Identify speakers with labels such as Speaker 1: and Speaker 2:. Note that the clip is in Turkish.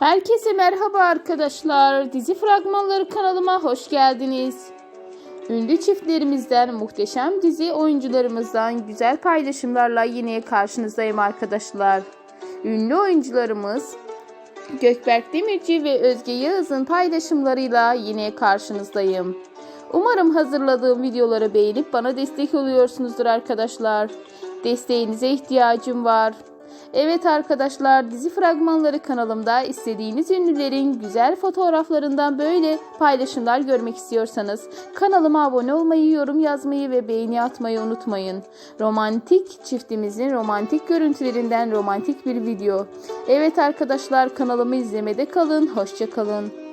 Speaker 1: Herkese merhaba arkadaşlar. Dizi fragmanları kanalıma hoş geldiniz. Ünlü çiftlerimizden, muhteşem dizi oyuncularımızdan güzel paylaşımlarla yine karşınızdayım arkadaşlar. Ünlü oyuncularımız Gökberk Demirci ve Özge Yağız'ın paylaşımlarıyla yine karşınızdayım. Umarım hazırladığım videoları beğenip bana destek oluyorsunuzdur arkadaşlar. Desteğinize ihtiyacım var. Evet arkadaşlar dizi fragmanları kanalımda istediğiniz ünlülerin güzel fotoğraflarından böyle paylaşımlar görmek istiyorsanız kanalıma abone olmayı, yorum yazmayı ve beğeni atmayı unutmayın. Romantik çiftimizin romantik görüntülerinden romantik bir video. Evet arkadaşlar kanalımı izlemede kalın, hoşça kalın.